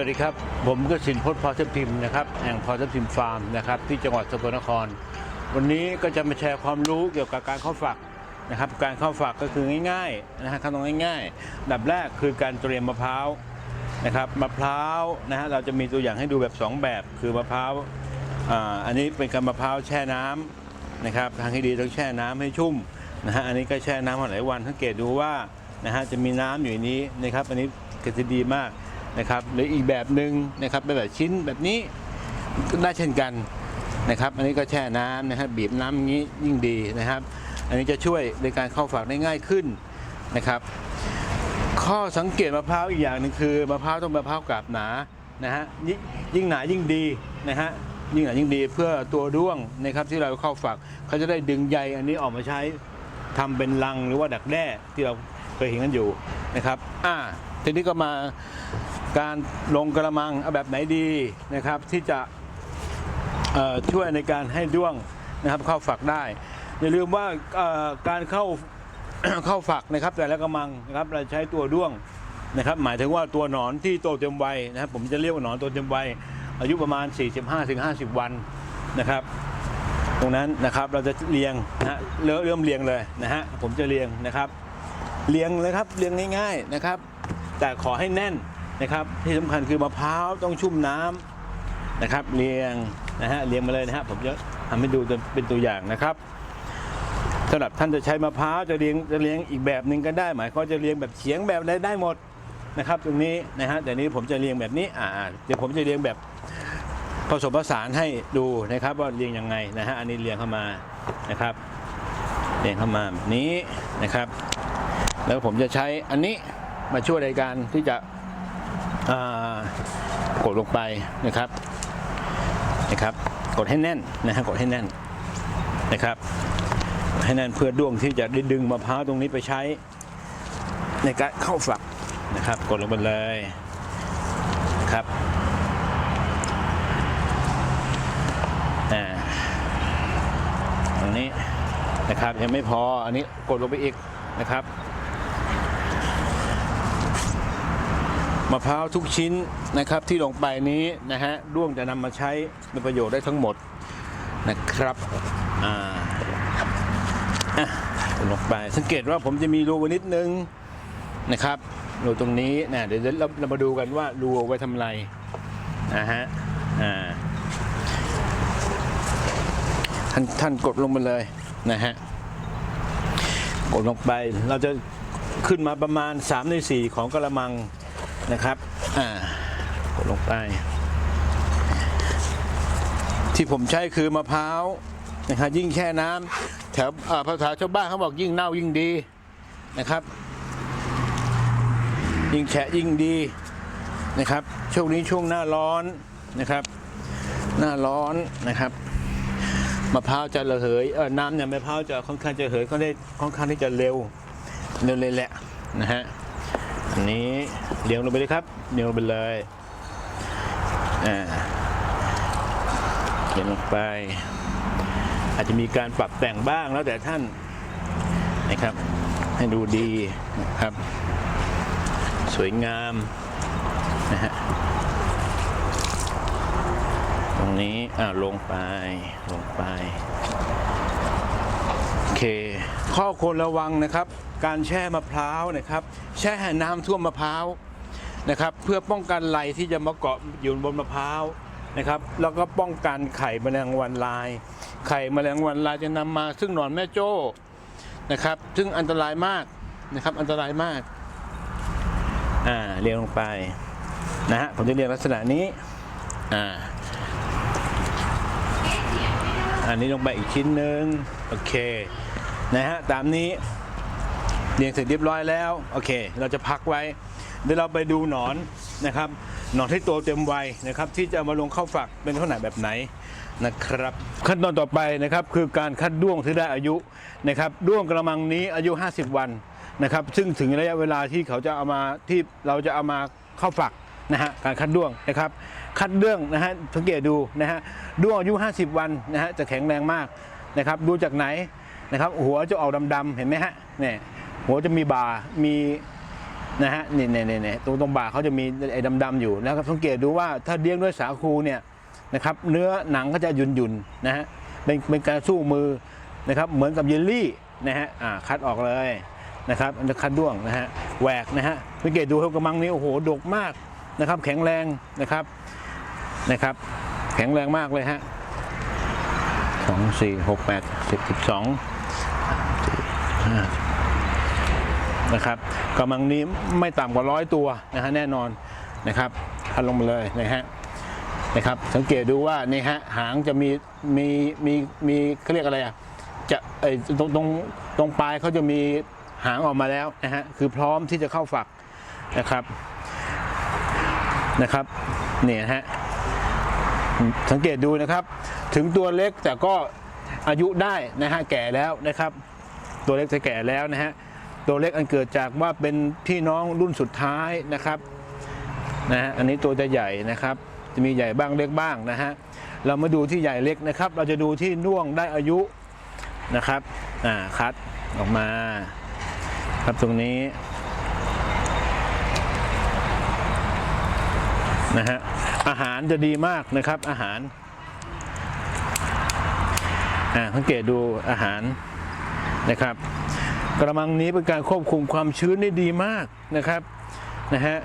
วัสดีครับ ผมก็สินพจน์พอเทพทิมพ์นะครับแห่งพอเทพทิมพ์ฟาร์มนะครับที่จังหวัดสกลนคร วันนี้ก็จะมาแชร์ความรู้เกี่ยวกับการเข้าฝักนะครับ การเข้าฝักก็คือง่ายๆนะฮะขั้นตอนง่ายๆดับแรกคือการเตรียมมะพร้าวนะครับมะพร้าวนะฮะเราจะมีตัวอย่างให้ดูแบบ 2 แบบคือมะพร้าวอ่าอันนี้เป็นการมะพร้าวแช่น้ำนะครับทางที่ดีต้องแช่น้ำให้ชุ่มนะฮะอันนี้ก็แช่น้ำมาหลายวันสังเกตดูว่านะฮะจะมีน้ำอยู่ในนี้นะครับอันนี้ก็จะดีมาก นะครับหรืออีกแบบหนึ่งนะครับเป็นแบบชิ้นแบบนี้ก็ได้เช่นกันนะครับ อันนี้ก็แช่น้ำนะครับบีบน้ำอย่างนี้ยิ่งดีนะครับ อันนี้จะช่วยในการเข้าฝักได้ง่ายขึ้นนะครับ ข้อสังเกตมะพร้าวอีกอย่างหนึงคือมะพร้าวต้องมะพร้าวกาบหนานะฮะยิ่งยิ่งหนายิ่งดีนะฮะยิ่งหนายิ่งดีเพื่อตัวด้วงนะครับที่เราเข้าฝักเขาจะได้ดึงใยอันนี้ออกมาใช้ทำเป็นรังหรือว่าดักแด้ที่เราเคยเห็นกันอยู่นะครับ อ่าทีนี้ก็มา การลงกระมังเอาแบบไหนดีนะครับที่จะช่วยในการให้ด้วงนะครับเข้าฝักได้ อย่าลืมว่าการเข้าเข้าฝักนะครับ แต่ละกระมังนะครับเราใช้ตัวด้วงนะครับ หมายถึงว่าตัวหนอนที่โตเต็มวัยนะครับ ผมจะเรียกว่าหนอนโตเต็มวัยอายุประมาณ 45-50 วันนะครับ ตรงนั้นนะครับเราจะเรียงนะฮะเริ่มเริ่มเรียงเลยนะฮะผมจะเรียงนะครับ เรียงเลยครับเรียงง่ายๆนะครับ แต่ขอให้แน่น นะครับ ที่สำคัญคือมะพร้าวต้องชุ่มน้ำนะครับ เรียงนะฮะเรียงมาเลยนะฮะผมจะทำให้ดูเป็นตัวอย่างนะครับสำหรับท่านจะใช้มะพร้าวจะเรียงจะเรียงอีกแบบหนึ่งก็ได้ หมายความจะเรียงแบบเฉียงแบบใดได้หมดนะครับ ตรงนี้นะฮะแต่นี้ผมจะเรียงแบบนี้อ่าเดี๋ยวผมจะเรียงแบบผสมผสานให้ดูนะครับ ว่าเรียงยังไงนะฮะอันนี้เรียงเข้ามานะครับเรียงเข้ามาแบบนี้นะครับ แล้วผมจะใช้อันนี้มาช่วยในการที่จะ กดลงไปนะครับนะครับ กดให้แน่นนะฮะกดให้แน่นนะครับให้แน่นเพื่อด้วงที่จะได้ดึงมะพร้าวตรงนี้ไปใช้ ในการเข้าฝักนะครับ กดลงไปเลยครับอ่าตรงนี้นะครับยังไม่พออันนี้กดลงไปอีกนะครับ มะพร้าวทุกชิ้นนะครับที่ลงไปนี้นะฮะด้วงจะนำมาใช้เป็นประโยชน์ได้ทั้งหมดนะครับอ่าลงไปสังเกตว่าผมจะมีรูไว้นิดนึงนะครับรูตรงนี้นะเดี๋ยวเราเรามาดูกันว่ารูไว้ทำอะไรนะฮะอ่าท่านท่านกดลงไปเลยนะฮะกดลงไปเราจะขึ้นมาประมาณ3ใน4ของกระมัง นะครับ อ่ากดลงไป ที่ผมใช้คือมะพร้าวนะครับยิ่งแช่น้ำแถวภาษาชาวบ้านเขาบอกยิ่งเน่ายิ่งดีนะครับ ยิ่งแฉะยิ่งดีนะครับ ช่วงนี้ช่วงหน้าร้อนนะครับ หน้าร้อนนะครับมะพร้าวจะระเหยเออน้ำเนี่ยมะพร้าวจะค่อนข้างจะระเหยก็ได้ค่อนข้างที่จะเร็วเร็วเลยแหละนะฮะอันนี้ เลี้ยงลงไปเลยครับเลี้ยงลงไปเลยอ่าเลี้ยงลงไป อาจจะมีการปรับแต่งบ้างแล้วแต่ท่านนะครับ ให้ดูดีนะครับ สวยงามนะฮะตรงนี้อ่าลงไปลงไปโอเค ข้อควรระวังนะครับ การแช่มะพร้าวนะครับ แช่น้ำท่วมมะพร้าว นะครับ เพื่อป้องกันไหลที่จะมาเกาะอยู่บนมะพร้าวนะครับ แล้วก็ป้องกันไข่แมลงวันลาย ไข่แมลงวันลายจะนำมา ซึ่งหนอนแม่โจ้นะครับ ซึ่งอันตรายมากนะครับ อันตรายมาก อ่าเรียงลงไปนะฮะผมจะเรียงลักษณะนี้ อ่า อันนี้ลงไปอีกชิ้นหนึ่งโอเคนะฮะตามนี้เรียงเสร็จเรียบร้อยแล้ว โอเค เราจะพักไว้ เดี๋ยวเราไปดูหนอนนะครับ หนอนที่โตเต็มวัยนะครับ ที่จะมาลงเข้าฝักเป็นขนาดแบบไหนนะครับ ขั้นตอนต่อไปนะครับคือการคัดด้วงที่ได้อายุนะครับด้วงกระมังนี้อายุ 50 วันนะครับ ซึ่งถึงระยะเวลาที่เขาจะเอามาที่เราจะเอามาเข้าฝักนะฮะการคัดด้วงนะครับ คัดเรื่องนะฮะสังเกตดูนะฮะด้วงอายุ 50 วันนะฮะจะแข็งแรงมากนะครับดูจากไหนนะครับหัวจะออกดำๆเห็นไหมฮะเนี่ยหัวจะมีบ่ามี นะฮะนี่นี่นี่นี่ตรงตรงบ่าเขาจะมีไอ้ดำๆอยู่นะครับสังเกตดูว่าถ้าเลี้ยงด้วยสาคูเนี่ยนะครับเนื้อหนังก็จะยุ่นยุ่นๆนะฮะเป็นเป็นการสู้มือนะครับเหมือนกับเยลลี่นะฮะอ่าคัดออกเลยนะครับอันคัดด้วงนะฮะแหวกนะฮะสังเกตดูครับกระมังนี้โอ้โหดกมากนะครับ แข็งแรงนะครับนะครับ แข็งแรงมากเลยฮะสองสี่หกแปดสิบสิบสองห้า นะครับกำลังนี้ไม่ต่ำกว่าร้อยตัวนะฮะแน่นอนนะครับพันลงมาเลยนะฮะนะครับสังเกตดูว่านี่ฮะหางจะมีมีมีมีเขาเรียกอะไรอะจะไอตรงตรงตรงปลายเขาจะมีหางออกมาแล้วนะฮะคือพร้อมที่จะเข้าฝักนะครับนะครับเนี่ยฮะสังเกตดูนะครับ ถึงตัวเล็กแต่ก็อายุได้นะฮะแก่แล้วนะครับ ตัวเล็กจะแก่แล้วนะฮะ ตัวเล็กอันเกิดจากว่าเป็นพี่น้องรุ่นสุดท้ายนะครับนะฮะอันนี้ตัวจะใหญ่นะครับ จะมีใหญ่บ้างเล็กบ้างนะฮะเรามาดูที่ใหญ่เล็กนะครับ เราจะดูที่น่วงได้อายุนะครับอ่าคัดออกมาครับตรงนี้นะฮะอาหารจะดีมากนะครับอาหารอ่าสังเกตดูอาหารนะครับ กระมังนี้เป็นการควบคุมความชื้นได้ดีมากนะครับนะฮะ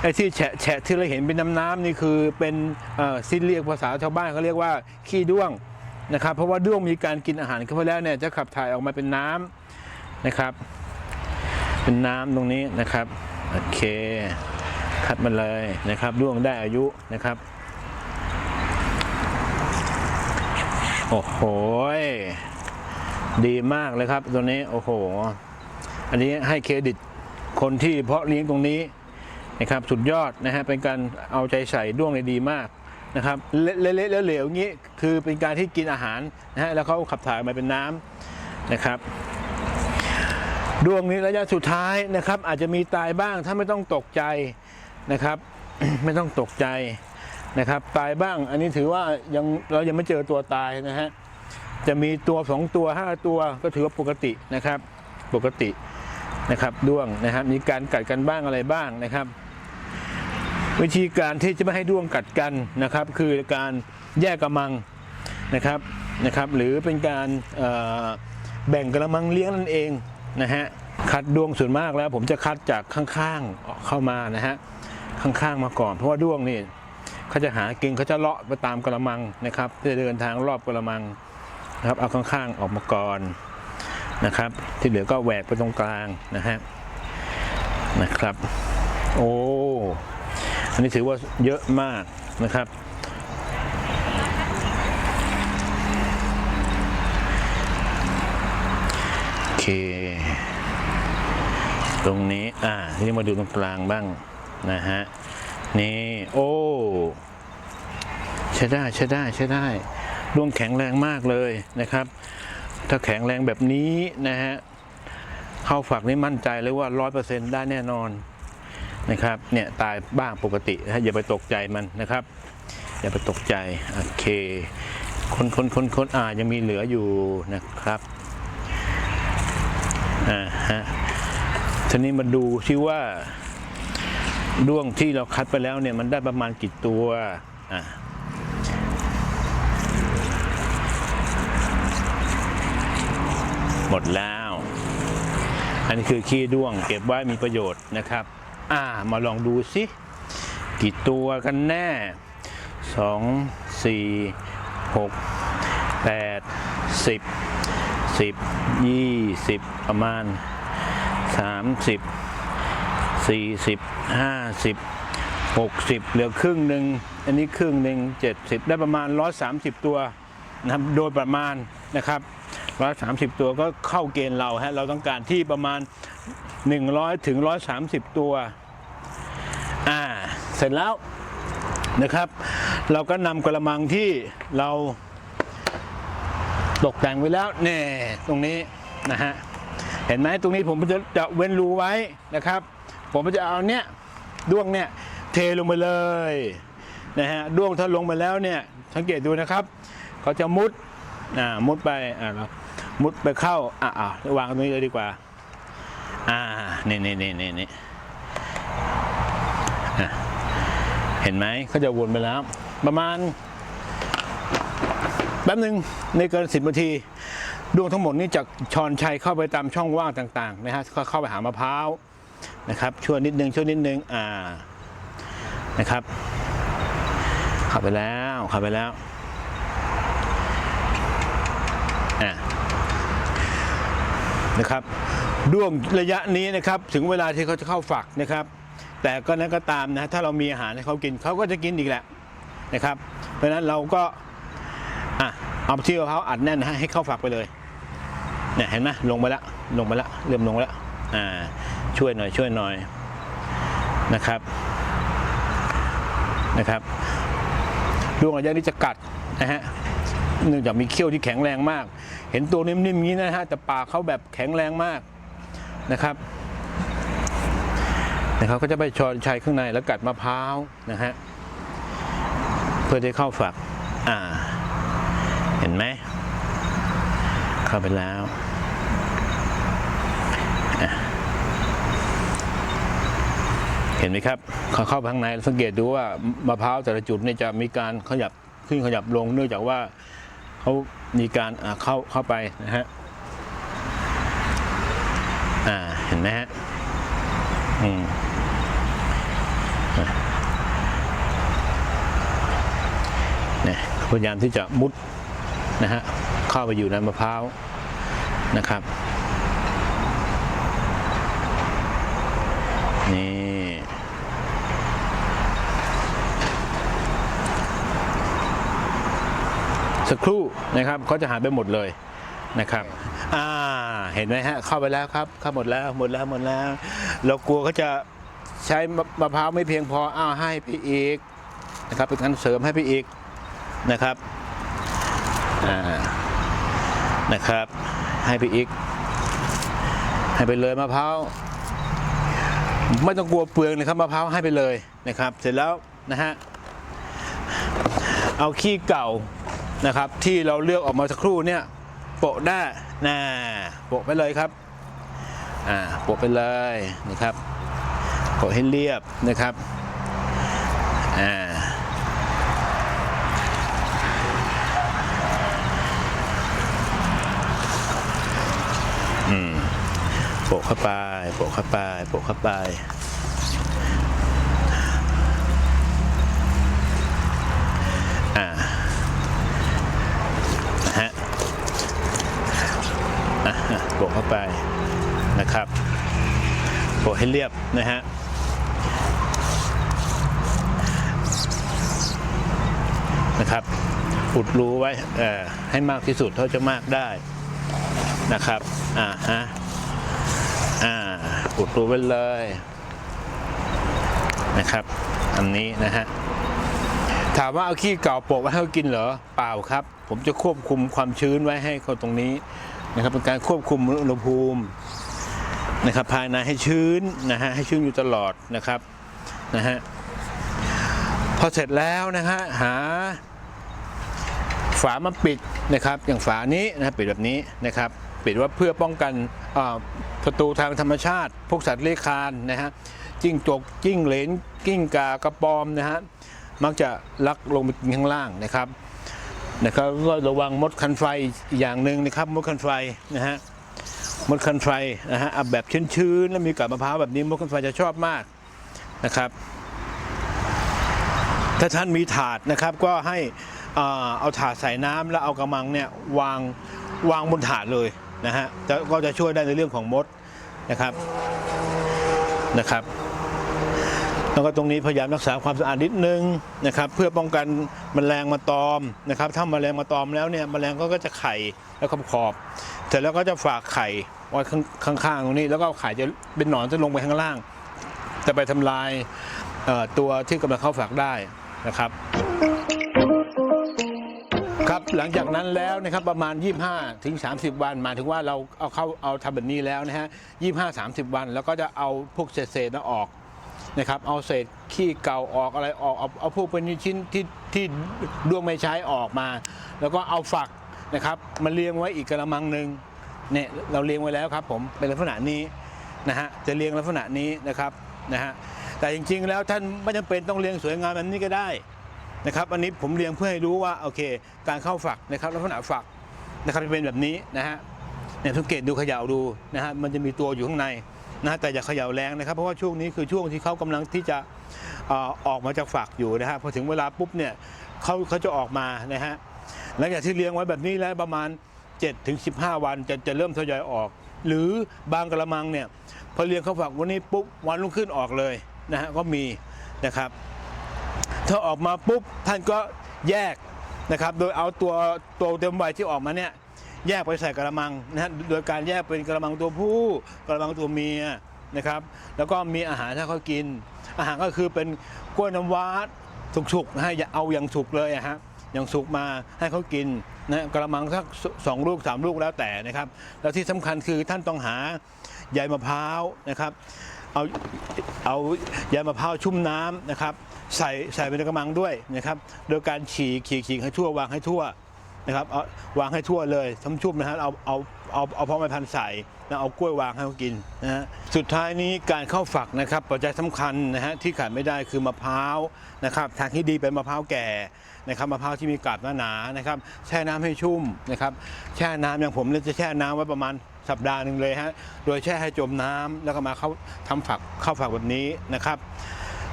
ไอ้ที่แฉะแฉะที่เราเห็นเป็นน้ำน้ำนี่คือเป็นสิ้นเรียกภาษาชาวบ้านเขาเรียกว่าขี้ด้วงนะครับเพราะว่าด้วงมีการกินอาหารเข้าไปแล้วเนี่ยจะขับถ่ายออกมาเป็นน้ำนะครับ เป็นน้ำตรงนี้นะครับโอเคคัดมาเลยนะครับด้วงได้อายุนะครับโอ้โห ดีมากเลยครับตัวนี้โอ้โห อันนี้ให้เครดิตคนที่เพาะเลี้ยงตรงนี้นะครับสุดยอดนะฮะเป็นการเอาใจใส่ด้วงเลยดีมากนะครับเละๆแล้วเหลวๆอย่างนี้คือเป็นการที่กินอาหารนะฮะแล้วเขาขับถ่ายมาเป็นน้ำนะครับดวงนี้ระยะสุดท้ายนะครับ อาจจะมีตายบ้างถ้าไม่ต้องตกใจนะครับ ไม่ต้องตกใจนะครับ ตายบ้าง อันนี้ถือว่ายังเรายังไม่เจอตัวตายนะฮะ จะมีตัวสองตัวห้าตัวก็ถือว่าปกตินะครับ ปกตินะครับด้วงนะครับ มีการกัดกันบ้างอะไรบ้างนะครับ วิธีการที่จะไม่ให้ด้วงกัดกันนะครับ คือการแยกกระมังนะครับนะครับ หรือเป็นการแบ่งกระมังเลี้ยงนั่นเองนะฮะคัดด้วงส่วนมากแล้ว ผมจะคัดจากข้างๆออกเข้ามานะฮะข้างๆมาก่อน เพราะว่าด้วงนี่เขาจะหากินเขาจะเลาะไปตามกระมังนะครับเพื่อเดินทางรอบกระมัง นะครับ เอาข้างๆออกมาก่อนนะครับ ที่เหลือก็แหวกไปตรงกลางนะฮะนะครับ โอ้อันนี้ถือว่าเยอะมากนะครับโอเค ตรงนี้อ่าทีนี้มาดูตรงกลางบ้างนะฮะนี่ โอ้ ใช้ได้ใช้ได้ใช้ได้ ดวงแข็งแรงมากเลยนะครับ ถ้าแข็งแรงแบบนี้นะฮะเข้าฝักนี่มั่นใจเลยว่าร้อยเปอร์เซ็นต์ได้แน่นอนนะครับเนี่ยตายบ้างปกติอย่าไปตกใจมันนะครับ อย่าไปตกใจโอเคคนคนคนคนอ่ายังมีเหลืออยู่นะครับอ่าฮะทีนี้มาดูที่ว่าด้วงที่เราคัดไปแล้วเนี่ยมันได้ประมาณกี่ตัวอ่า หมดแล้ว อันนี้คือขี้ด้วงเก็บไว้มีประโยชน์นะครับ อ่ามาลองดูสิกี่ตัวกันแน่สองสี่หกแปดสิบสิบยี่สิบประมาณสามสิบสี่สิบห้าสิบหกสิบเหลือครึ่งหนึ่งอันนี้ครึ่งหนึ่งเจ็ดสิบได้ประมาณร้อยสามสิบตัวนะครับโดยประมาณนะครับ ร้อยสามสิบตัวก็เข้าเกณฑ์เราฮะเราต้องการที่ประมาณหนึ่งร้อยถึงร้อยสามสิบตัวอ่าเสร็จแล้วนะครับ เราก็นำกระมังที่เราตกแต่งไว้แล้วเนี่ยตรงนี้นะฮะเห็นไหมตรงนี้ผมจะจะเว้นรูไว้นะครับ ผมจะเอาเนี้ยด้วงเนี่ยเทลงไปเลยนะฮะด้วงถ้าลงไปแล้วเนี่ยสังเกตดูนะครับเขาจะมุดอ่ามุดไปอ่าเรา มุดไปเข้าอ่าอ่วางตรงนี้เลยดีกว่า อ่านี่นี่นี่นี่นี่เห็นไหมเขาจะวนไปแล้ว ประมาณแป๊บหนึ่งในเกินสิบนาทีดวงทั้งหมดนี้จะชอนชัยเข้าไปตามช่องว่างต่าง ๆ นะฮะเข้าไปหามะพร้าวนะครับช่วยนิดนึงช่วยนิดนึงอ่านะครับเข้าไปแล้วเข้าไปแล้ว นะครับด้วงระยะนี้นะครับถึงเวลาที่เขาจะเข้าฝักนะครับ แต่ก็นั้นก็ตามนะถ้าเรามีอาหารให้เขากินเขาก็จะกินอีกแหละนะครับ เพราะฉะนั้นเราก็อะเอาที่มะพราอัดแน่นนะฮะให้เข้าฝักไปเลยเนี่ยเห็นไหมลงไปล้วลงไปล้วเริ่มลงแล้วอ่าช่วยหน่อยช่วยหน่อยนะครับนะครับดวงระยะนี้จะกัดนะฮะ เนื่องจากมีเขี้ยวที่แข็งแรงมาก เห็นตัวนิ่มๆอย่างนี้นะฮะแต่ปากเขาแบบแข็งแรงมากนะครับนะครับก็จะไปชอนชัยข้างในแล้วกัดมะพร้าวนะฮะเพื่อจะเข้าฝักอ่า เห็นไหมเข้าไปแล้วเห็นไหมครับเขาเข้าไปข้างในสังเกตดูว่ามะพร้าวแต่ละจุดเนี่ยจะมีการขยับขึ้นขยับลงเนื่องจากว่า เขามีการเข้าเข้าไปนะฮะอ่าเห็นไหมฮะอืมอะเนี่พยายามที่จะมุดนะฮะเข้าไปอยู่ในมะพร้าวนะครับนี่ สักครู่นะครับเขาจะหายไปหมดเลยนะครับอ่าเห็นไหมฮะเข้าไปแล้วครับเข้าหมดแล้วหมดแล้วหมดแล้ว เรากลัวเขาจะใช้มะพร้าวไม่เพียงพออ้าวให้ไปอีกนะครับเป็นการเสริมให้ไปอีกนะครับอ่านะครับ ให้ไปอีก ให้ไปเลยมะพร้าวไม่ต้องกลัวเปลืองเลยครับมะพร้าวให้ไปเลยนะครับ เสร็จแล้วนะฮะเอาขี้เก่า นะครับ ที่เราเลือกออกมาสักครู่เนี่ยโปะได้นะโปะไปเลยครับอ่าโปะไปเลยนะครับโปะให้เรียบนะครับอ่าอืมโปะเข้าไปโปะเข้าไปโปะเข้าไป อ่านะฮะอะอะโปะเข้าไปนะครับโปะ ให้เรียบนะฮะนะครับอุดรูไว้ให้มากที่สุดเท่าจะมากได้นะครับอ่าฮะอ่าอุดรูไว้เลยนะครับอันนี้นะฮะถามว่าเอาขี้เก่าโปะไว้ให้เขากินเหรอเปล่าครับ ผมจะควบคุมความชื้นไว้ให้เขาตรงนี้นะครับเป็นการควบคุมอุณหภูมิ นะครับภายในให้ชื้นนะฮะให้ชื้นอยู่ตลอดนะครับนะฮะพอเสร็จแล้วนะฮะหาฝามาปิดนะครับ อย่างฝานี้นะปิดแบบนี้นะครับ ปิดว่าเพื่อป้องกันประตูทางธรรมชาติ พวกสัตว์เลื้อยคลานนะฮะจิ้งจกจิ้งเหลนกิ้งกากระปอมนะฮะมักจะลักลงไปกินข้างล่างนะครับนะครับก็ระวังมดคันไฟอีกอย่างหนึ่งนะครับมดคันไฟนะฮะ มดคันไฟนะฮะแบบชื้นๆแล้วมีกับมะพร้าวแบบนี้มดคันไฟจะชอบมากนะครับ ถ้าท่านมีถาดนะครับก็ให้อ่าเอาถาดใส่น้ำแล้วเอากระมังเนี่ยวางวางบนถาดเลยนะฮะจะก็จะช่วยได้ในเรื่องของมดนะครับนะครับ แล้วก็ตรงนี้พยายามรักษาความสะอาดนิดนึงนะครับเพื่อป้องกันแมลงมาตอมนะครับถ้าแมลงมาตอมแล้วเนี่ยแมลงก็จะไข่แล้วขอบขอบเสร็จแล้วก็จะฝากไข่ไว้ข้างๆตรงนี้ แล้วก็ไข่จะเป็นหนอนจะลงไปข้างล่าง จะไปทำลายตัวที่กำลังเข้าฝักได้นะครับครับหลังจากนั้นแล้วนะครับประมาณ 25ถึง30 วันหมายถึงว่าเราเอาเข้าเอาทำแบบนี้แล้วนะฮะ25 30 วัน แล้วก็จะเอาพวกเศษๆนั้นออก นะครับเอาเศษขี้เก่าออกอะไรออกเอาเอาพวกเป็นชิ้นที่ที่ดวงไม่ใช้ออกมา แล้วก็เอาฝักนะครับมาเรียงไว้อีกกระมังหนึ่งเนี่ยเราเรียงไว้แล้วครับผมเป็นลักษณะนี้นะฮะจะเรียงลักษณะนี้นะครับนะฮะแต่จริง ๆ แล้วท่านไม่จำเป็นต้องเลี้ยงสวยงามแบบนี้ก็ได้นะครับอันนี้ผมเลี้ยงเพื่อให้รู้ว่าโอเค การเข้าฝักนะครับลักษณะฝักนะครับจะเป็นแบบนี้นะฮะเนี่ยสังเกตดูขย่าดูนะฮะมันจะมีตัวอยู่ข้างใน นะฮะแต่อย่าเขย่าแรงนะครับ เพราะว่าช่วงนี้คือช่วงที่เขากำลังที่จะออกมาจากฝักอยู่นะฮะพอถึงเวลาปุ๊บเนี่ยเขาเขาจะออกมานะฮะหลังจากที่เลี้ยงไว้แบบนี้แล้วประมาณ7ถึง15 วันจะจะเริ่มทยอยออก หรือบางกระมังเนี่ยพอเลี้ยงเขาฝักวันนี้ปุ๊บวันรุ่งขึ้นออกเลยนะฮะก็มีนะครับ ถ้าออกมาปุ๊บท่านก็แยกนะครับ โดยเอาตัวตัวเต็มวัยที่ออกมาเนี่ย แยกไปใส่กระมังนะฮะโดยการแยกเป็นกระมังตัวผู้กระมังตัวเมียนะครับ แล้วก็มีอาหารให้เขากิน อาหารก็คือเป็นกล้วยน้ำว้าสุกๆนะฮะอย่าเอาอย่างสุกเลยอะฮะอย่างสุกมาให้เขากินนะกระมังสักสองลูกสามลูกแล้วแต่นะครับ แล้วที่สำคัญคือท่านต้องหาใยมะพร้าวนะครับ เอาเอาใยมะพร้าวชุ่มน้ำนะครับ ใส่ใส่ไปในกระมังด้วยนะครับ โดยการฉีกฉีกฉีกให้ทั่ววางให้ทั่ว นะครับเอาวางให้ทั่วเลยทั้งชุ่มนะฮะเอาเอาเอาเอาพ่อไม้พันธุ์ใส่แล้วเอากล้วยวางให้เขากินนะฮะสุดท้ายนี้การเข้าฝักนะครับปัจจัยสำคัญนะฮะที่ขาดไม่ได้คือมะพร้าวนะครับทางที่ดีเป็นมะพร้าวแก่นะครับมะพร้าวที่มีกาบหนาๆนะครับแช่น้ำให้ชุ่มนะครับแช่น้ำอย่างผมเนี่ยจะแช่น้ำไว้ประมาณสัปดาห์หนึ่งเลยฮะโดยแช่ให้จมน้ำแล้วก็มาเข้าทำฝักเข้าฝักแบบนี้นะครับ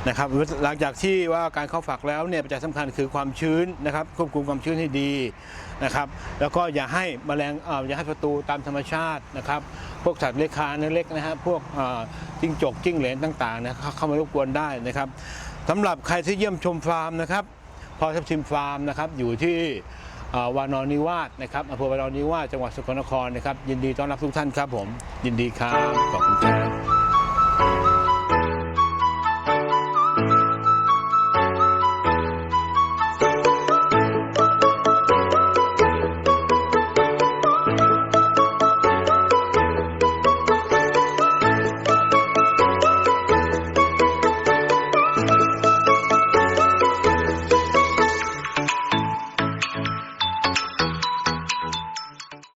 นะครับหลังจากที่ว่าการเข้าฝักแล้วเนี่ยปัจจัยสำคัญคือความชื้นนะครับควบคุมความชื้นให้ดีนะครับแล้วก็อย่าให้แมลงออย่าให้ศัตรูตามธรรมชาตินะครับพวกสัตว์เลื้อยคลานเล็กนะฮะพวกจิ้งจกจิ้งเหลนต่างๆนะเข้ามารบกวนได้นะครับสำหรับใครที่เยี่ยมชมฟาร์มนะครับพอทับทิมฟาร์มนะครับอยู่ที่วานอนนิวาสนะครับอำเภอวานอนนิวาสจังหวัดสกลนครนะครับยินดีต้อนรับทุกท่านครับผมยินดีครับขอบคุณครับ